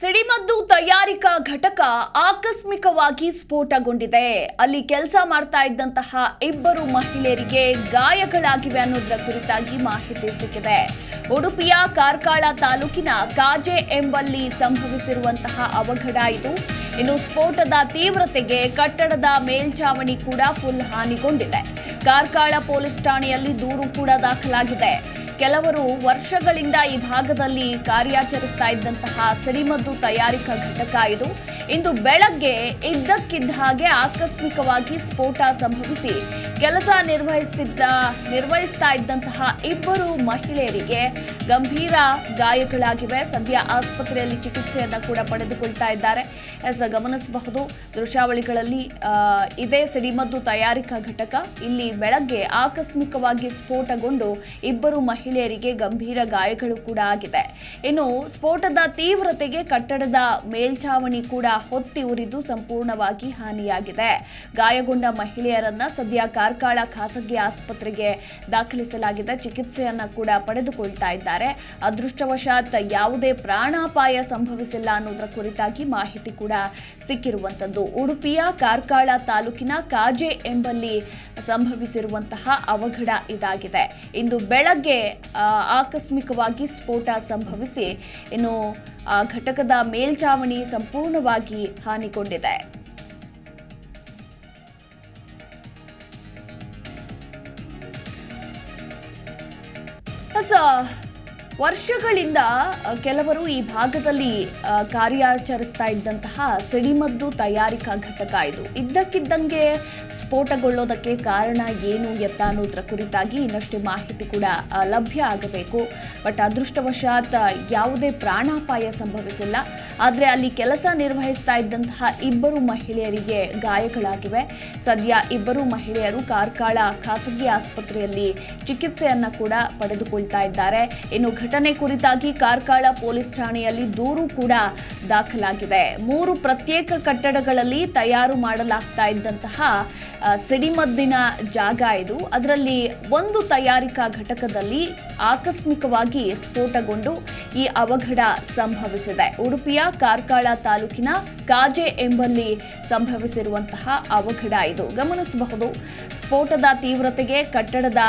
ಸಿಡಿಮದ್ದು ತಯಾರಿಕಾ ಘಟಕ ಆಕಸ್ಮಿಕವಾಗಿ ಸ್ಫೋಟಗೊಂಡಿದೆ. ಅಲ್ಲಿ ಕೆಲಸ ಮಾಡ್ತಾ ಇದ್ದಂತಹ ಇಬ್ಬರು ಮಹಿಳೆಯರಿಗೆ ಗಾಯಗಳಾಗಿವೆ ಅನ್ನೋದರ ಕುರಿತಾಗಿ ಮಾಹಿತಿ ಸಿಕ್ಕಿದೆ. ಉಡುಪಿಯ ಕಾರ್ಕಳ ತಾಲೂಕಿನ ಕಾಜೆ ಎಂಬಲ್ಲಿ ಸಂಭವಿಸಿರುವಂತಹ ಅವಘಡ ಇದು. ಇನ್ನು ಸ್ಫೋಟದ ತೀವ್ರತೆಗೆ ಕಟ್ಟಡದ ಮೇಲ್ಛಾವಣಿ ಕೂಡ ಫುಲ್ ಹಾನಿಗೊಂಡಿದೆ. ಕಾರ್ಕಳ ಪೊಲೀಸ್ ಠಾಣೆಯಲ್ಲಿ ದೂರು ಕೂಡ ದಾಖಲಾಗಿದೆ. ಕೆಲವರು ವರ್ಷಗಳಿಂದ ಈ ಭಾಗದಲ್ಲಿ ಕಾರ್ಯಾಚರಿಸ್ತಾ ಇದ್ದಂತಹ ಸಿಡಿಮದ್ದು ತಯಾರಿಕಾ ಘಟಕ ಇದು. ಇಂದು ಬೆಳಗ್ಗೆ ಇದ್ದಕ್ಕಿದ್ದ ಹಾಗೆ ಆಕಸ್ಮಿಕವಾಗಿ ಸ್ಫೋಟ ಸಂಭವಿಸಿ ಕೆಲಸ ನಿರ್ವಹಿಸಿದ್ದ, ನಿರ್ವಹಿಸ್ತಾ ಇದ್ದಂತಹ ಇಬ್ಬರು ಮಹಿಳೆಯರಿಗೆ ಗಂಭೀರ ಗಾಯಗಳಾಗಿವೆ. ಸದ್ಯ ಆಸ್ಪತ್ರೆಯಲ್ಲಿ ಚಿಕಿತ್ಸೆಯನ್ನ ಕೂಡ ಪಡೆದುಕೊಳ್ತಾ ಇದ್ದಾರೆ. ಎಸ್, ಗಮನಿಸಬಹುದು, ದೃಶ್ಯಾವಳಿಗಳಲ್ಲಿ ಇದೇ ಸಿಡಿಮದ್ದು ತಯಾರಿಕಾ ಘಟಕ. ಇಲ್ಲಿ ಬೆಳಗ್ಗೆ ಆಕಸ್ಮಿಕವಾಗಿ ಸ್ಫೋಟಗೊಂಡು ಇಬ್ಬರು ಮಹಿಳೆಯರಿಗೆ ಗಂಭೀರ ಗಾಯಗಳು ಕೂಡ ಆಗಿದೆ. ಇನ್ನು ಸ್ಫೋಟದ ತೀವ್ರತೆಗೆ ಕಟ್ಟಡದ ಮೇಲ್ಛಾವಣಿ ಕೂಡ ಹೊತ್ತಿ ಉರಿದು ಸಂಪೂರ್ಣವಾಗಿ ಹಾನಿಯಾಗಿದೆ. ಗಾಯಗೊಂಡ ಮಹಿಳೆಯರನ್ನ ಸದ್ಯ ಕಾರ್ಕಳ ಖಾಸಗಿ ಆಸ್ಪತ್ರೆಗೆ ದಾಖಲಿಸಲಾಗಿದೆ. ಚಿಕಿತ್ಸೆಯನ್ನ ಕೂಡ ಪಡೆದುಕೊಳ್ತಾ ಇದ್ದಾರೆ. ಅದೃಷ್ಟವಶಾತ್ ಯಾವುದೇ ಪ್ರಾಣಾಪಾಯ ಸಂಭವಿಸಿಲ್ಲ ಅನ್ನೋದರ ಕುರಿತಾಗಿ ಮಾಹಿತಿ ಕೂಡ ಸಿಕ್ಕಿರುವಂತದ್ದು. ಉಡುಪಿಯ ಕಾರ್ಕಳ ತಾಲೂಕಿನ ಕಾಜೆ ಎಂಬಲ್ಲಿ ಸಂಭವಿಸಿರುವಂತಹ ಅವಘಡ ಇದಾಗಿದೆ. ಇಂದು ಬೆಳಗ್ಗೆ ಆಕಸ್ಮಿಕವಾಗಿ ಸ್ಫೋಟ ಸಂಭವಿಸಿ ಇನ್ನು ಘಟಕದ ಮೇಲ್ಚಾವಣಿ ಸಂಪೂರ್ಣವಾಗಿ ಹಾನಿಗೊಂಡಿದೆ. ಆ, ವರ್ಷಗಳಿಂದ ಕೆಲವರು ಈ ಭಾಗದಲ್ಲಿ ಕಾರ್ಯಾಚರಿಸ್ತಾ ಇದ್ದಂತಹ ಸಿಡಿಮದ್ದು ತಯಾರಿಕಾ ಘಟಕ ಇದು. ಇದ್ದಕ್ಕಿದ್ದಂಗೆ ಸ್ಫೋಟಗೊಳ್ಳೋದಕ್ಕೆ ಕಾರಣ ಏನು ಎತ್ತ ಅನ್ನೋದ್ರ ಕುರಿತಾಗಿ ಇನ್ನಷ್ಟು ಮಾಹಿತಿ ಕೂಡ ಲಭ್ಯ ಆಗಬೇಕು. ಬಟ್ ಅದೃಷ್ಟವಶಾತ್ ಯಾವುದೇ ಪ್ರಾಣಾಪಾಯ ಸಂಭವಿಸಿಲ್ಲ. ಆದರೆ ಅಲ್ಲಿ ಕೆಲಸ ನಿರ್ವಹಿಸ್ತಾ ಇದ್ದಂತಹ ಇಬ್ಬರು ಮಹಿಳೆಯರಿಗೆ ಗಾಯಗಳಾಗಿವೆ. ಸದ್ಯ ಇಬ್ಬರು ಮಹಿಳೆಯರು ಕಾರ್ಕಳ ಖಾಸಗಿ ಆಸ್ಪತ್ರೆಯಲ್ಲಿ ಚಿಕಿತ್ಸೆಯನ್ನ ಕೂಡ ಪಡೆದುಕೊಳ್ತಾ ಇದ್ದಾರೆ. ಇನ್ನು ಘಟನೆ ಕುರಿತಾಗಿ ಕಾರ್ಕಳ ಪೊಲೀಸ್ ಠಾಣೆಯಲ್ಲಿ ದೂರು ಕೂಡ ದಾಖಲಾಗಿದೆ. ಮೂರು ಪ್ರತ್ಯೇಕ ಕಟ್ಟಡಗಳಲ್ಲಿ ತಯಾರು ಮಾಡಲಾಗ್ತಾ ಇದ್ದಂತಹ ಸಿಡಿಮದ್ದಿನ ಜಾಗ ಇದು. ಅದರಲ್ಲಿ ಒಂದು ತಯಾರಿಕಾ ಘಟಕದಲ್ಲಿ ಆಕಸ್ಮಿಕವಾಗಿ ಸ್ಫೋಟಗೊಂಡು ಈ ಅವಘಡ ಸಂಭವಿಸಿದೆ. ಉಡುಪಿಯ ಕಾರ್ಕಳ ತಾಲೂಕಿನ ಕಾಜೆ ಎಂಬಲ್ಲಿ ಸಂಭವಿಸಿರುವಂತಹ ಅವಘಡ ಇದು. ಗಮನಿಸಬಹುದು, ಸ್ಫೋಟದ ತೀವ್ರತೆಗೆ ಕಟ್ಟಡದ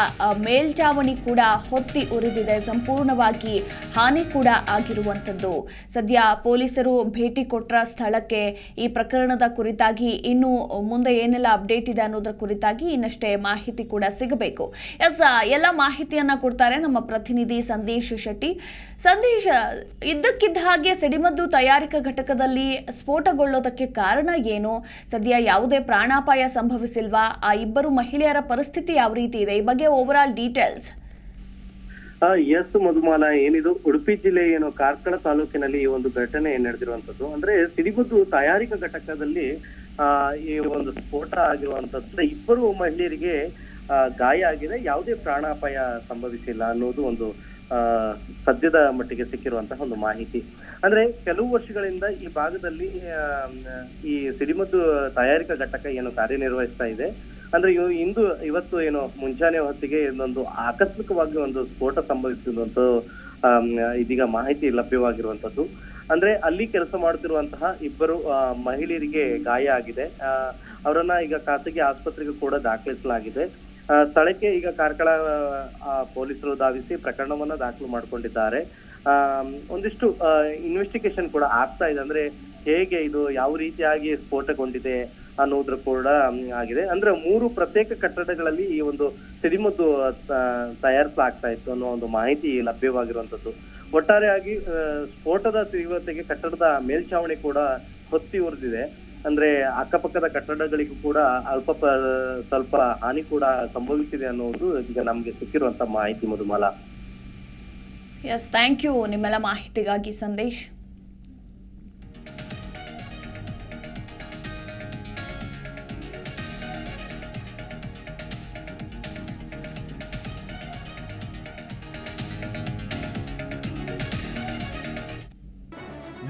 ಮೇಲ್ಚಾವಣಿ ಕೂಡ ಹೊತ್ತಿ ಉರಿದಿದೆ. ಸಂಪೂರ್ಣವಾಗಿ ಹಾನಿ ಕೂಡ ಆಗಿರುವಂಥದ್ದು. ಸದ್ಯ ಪೊಲೀಸರು ಭೇಟಿ ಕೊಟ್ಟ ಸ್ಥಳಕ್ಕೆ ಈ ಪ್ರಕರಣದ ಕುರಿತಾಗಿ ಇನ್ನು ಮುಂದೆ ಏನೆಲ್ಲ ಅಪ್ಡೇಟ್ ಇದೆ ಅನ್ನೋದ್ರ ಕುರಿತಾಗಿ ಇನ್ನಷ್ಟೇ ಮಾಹಿತಿ ಕೂಡ ಸಿಗಬೇಕು. ಎಸ್ ಎಲ್ಲ ಮಾಹಿತಿಯನ್ನ ಕೊಡ್ತಾರೆ ನಮ್ಮ ಪ್ರತಿನಿಧಿ ಸಂದೇಶ್ ಶೆಟ್ಟಿ. ಸಂದೇಶ್, ಇದ್ದಕ್ಕಿದ್ದ ಹಾಗೆ ಸಿಡಿಮದ್ದು ತಯಾರಿಕಾ ಘಟಕದಲ್ಲಿ ಸ್ಫೋಟಗೊಳ್ಳೋದಕ್ಕೆ ಕಾರಣ ಏನು? ಸದ್ಯ ಯಾವುದೇ ಪ್ರಾಣಾಪಾಯ ಸಂಭವಿಸಿಲ್ವಾ? ಆ ಇಬ್ಬರು ಮಹಿಳೆಯರ ಪರಿಸ್ಥಿತಿ ಯಾವ ರೀತಿ ಇದೆ? ಈ ಬಗ್ಗೆ over all details S Madhumala ಏನಿದು? ಉಡುಪಿ ಜಿಲ್ಲೆ ಏನು? ಕಾರ್ಕಳ ತಾಲೂಕಿನಲ್ಲಿ ಈ ಒಂದು ಘಟನೆ ನಡೆದಿರುವಂತದ್ದು ಅಂದ್ರೆ ಸಿಡಿಗುದ್ದು ತಯಾರಿಕಾ ಘಟಕದಲ್ಲಿ ಈ ಒಂದು ಸ್ಫೋಟ ಆಗಿರುವಂತದ್ದು ಇಬ್ಬರು ಮಹಿಳೆಯರಿಗೆ ಗಾಯ ಆಗಿದೆ. ಯಾವುದೇ ಪ್ರಾಣಾಪಾಯ ಸಂಭವಿಸಿಲ್ಲ ಅನ್ನೋದು ಒಂದು ಸದ್ಯದ ಮಟ್ಟಿಗೆ ಸಿಕ್ಕಿರುವಂತಹ ಒಂದು ಮಾಹಿತಿ. ಅಂದ್ರೆ ಕೆಲವು ವರ್ಷಗಳಿಂದ ಈ ಭಾಗದಲ್ಲಿ ಈ ಸಿಡಿಮದ್ದು ತಯಾರಿಕಾ ಘಟಕ ಏನು ಕಾರ್ಯನಿರ್ವಹಿಸ್ತಾ ಇದೆ. ಅಂದ್ರೆ ಇವು ಇಂದು, ಇವತ್ತು ಏನು, ಮುಂಜಾನೆ ಹೊತ್ತಿಗೆ ಇದೊಂದು ಆಕಸ್ಮಿಕವಾಗಿ ಒಂದು ಸ್ಫೋಟ ಸಂಭವಿಸಿದಂತ ಇದೀಗ ಮಾಹಿತಿ ಲಭ್ಯವಾಗಿರುವಂತದ್ದು. ಅಂದ್ರೆ ಅಲ್ಲಿ ಕೆಲಸ ಮಾಡುತ್ತಿರುವಂತಹ ಇಬ್ಬರು ಮಹಿಳೆಯರಿಗೆ ಗಾಯ ಆಗಿದೆ. ಅವರನ್ನ ಈಗ ಖಾಸಗಿ ಆಸ್ಪತ್ರೆಗೆ ಕೂಡ ದಾಖಲಿಸಲಾಗಿದೆ. ಸ್ಥಳಕ್ಕೆ ಈಗ ಕಾರ್ಕಳ ಪೊಲೀಸರು ಧಾವಿಸಿ ಪ್ರಕರಣವನ್ನ ದಾಖಲು ಮಾಡಿಕೊಂಡಿದ್ದಾರೆ. ಒಂದಿಷ್ಟು ಇನ್ವೆಸ್ಟಿಗೇಷನ್ ಕೂಡ ಆಗ್ತಾ ಇದೆ. ಅಂದ್ರೆ ಹೇಗೆ ಇದು, ಯಾವ ರೀತಿಯಾಗಿ ಸ್ಫೋಟಗೊಂಡಿದೆ ಅನ್ನೋದ್ರ ಕೂಡ ಆಗಿದೆ. ಅಂದ್ರೆ ಮೂರು ಪ್ರತ್ಯೇಕ ಕಟ್ಟಡಗಳಲ್ಲಿ ಈ ಒಂದು ಸಿಡಿಮದ್ದು ತಯಾರಿಸಲಾಗ್ತಾ ಇತ್ತು ಅನ್ನೋ ಒಂದು ಮಾಹಿತಿ ಲಭ್ಯವಾಗಿರುವಂತದ್ದು ಒಟ್ಟಾರೆಯಾಗಿ ಸ್ಫೋಟದ ತೀವ್ರತೆಗೆ ಕಟ್ಟಡದ ಮೇಲ್ಛಾವಣಿ ಕೂಡ ಹೊತ್ತಿ ಉರಿದಿದೆ. ಅಂದ್ರೆ ಅಕ್ಕಪಕ್ಕದ ಕಟ್ಟಡಗಳಿಗೂ ಕೂಡ ಅಲ್ಪ ಸ್ವಲ್ಪ ಹಾನಿ ಕೂಡ ಸಂಭವಿಸಿದೆ ಅನ್ನೋದು ಈಗ ನಮ್ಗೆ ಸಿಕ್ಕಿರುವಂತ ಮಾಹಿತಿ ಮಧುಮಾಲ. ಎಸ್ ಥ್ಯಾಂಕ್ ಯು ನಿಮ್ಮೆಲ್ಲ ಮಾಹಿತಿಗಾಗಿ ಸಂದೇಶ್.